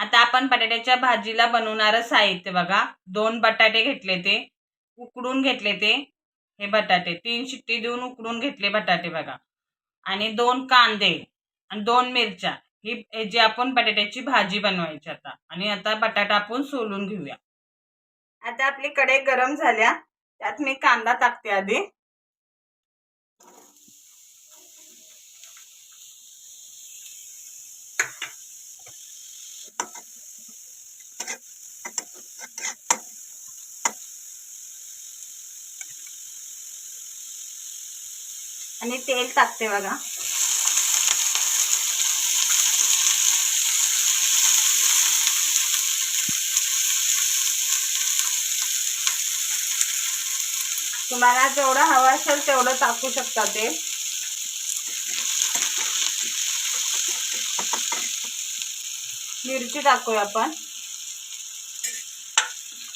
आता आपण बटाट्याच्या भाजीला बनवणारं साहित्य बघा. दोन बटाटे घेतले ते. उकडून घेतले ते. हे बटाटे. तीन शिट्टी देऊन उकडून घेतले बटाटे बघा. आणि दोन कांदे आणि दोन मिरच्या. ही हे जी आपण बटाट्याची भाजी बनवायची आता. आणि आता बटाटा आपण सोलून घेऊया. आता आपली कढई गरम झाल्या. त्यात मी कांदा टाकते आधी. आणि तेल टाकते बघा. तुम्हाला जेवढं हवं असेल तेवढं टाकू शकता ते. मिरची टाकूया आपण.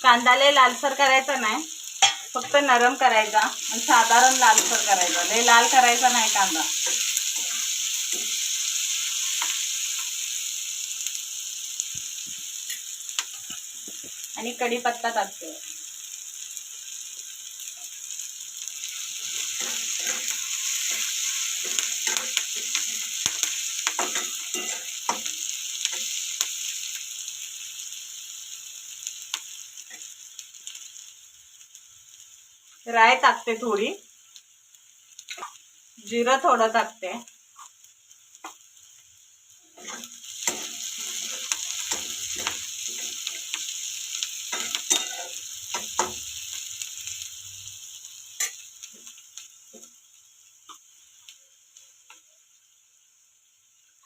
कांदाले लालसर करायचा नाही. फक्त नरम करायचा आणि साधारण लालसर करायचा. लय लाल करायचा नाही कांदा. आणि कढीपत्ता टाकतो. राय टाकते थोडी. जिरं थोडं टाकते.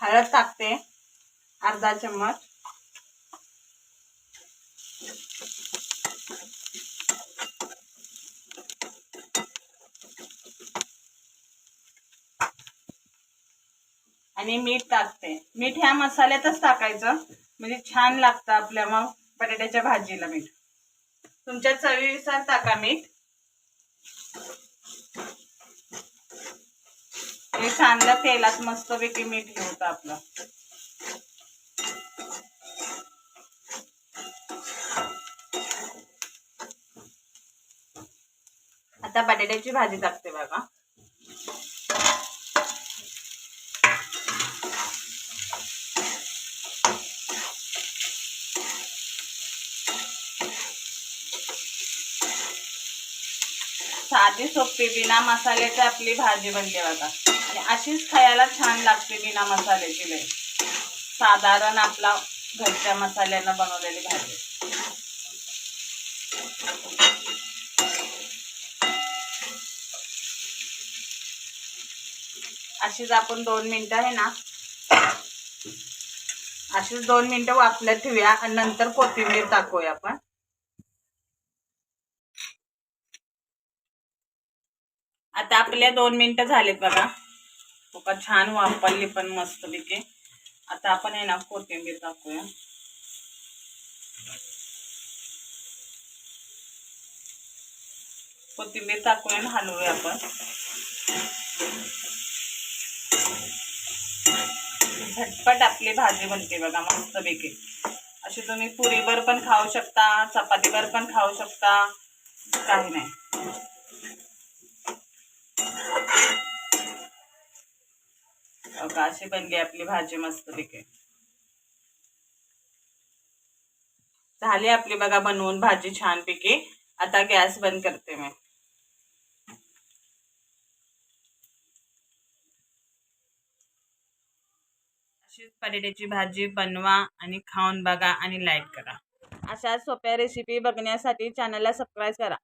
हळद टाकते अर्धा चम्मच. आणि मीठ टाकते. मीठ ह्या मसाल्यातच टाकायचं. म्हणजे छान लागतं आपल्या मग बटाट्याच्या भाजीला मीठ. तुमच्या चवीनुसार टाका मीठ. हे चांगलं तेलात मस्तपैकी मीठ हे होतं आपलं. आता बटाट्याची भाजी टाकते बघा. साधी सोपी बिना मसाल्याची आपली भाजी बनते बघा. आणि अशीच खायला छान लागते बिना मसाल्याची लई साधारण आपला घरच्या मसाल्यानं बनवलेली भाजी. अशीच आपण दोन मिनिटं आहे ना. अशीच दोन मिनिटं वापल्यात ठेवूया आणि नंतर कोथिंबीर टाकूया आपण. आता आपल्या दोन मिनटं झालेत बघा. तुका छान वापरली पण मस्त पैकी आता आपण आहे ना कोथिंबीर टाकूया. कोथिंबीर टाकूया आणि हलवूया आपण. झटपट आपली भाजी बनते बघा मस्त पैकी अशी तुम्ही पुरीवर पण खाऊ शकता चपातीवर पण खाऊ शकता. काही नाही. बघा अशी बनली आपली भाजी मस्त पैकी झाली आपली बघा बनवून भाजी छान पैकी आता गॅस बंद करते मी. अशीच बटाट्याची भाजी बनवा आणि खाऊन बघा आणि लाईक करा. अशा सोप्या रेसिपी बघण्यासाठी चॅनलला सबस्क्राईब करा.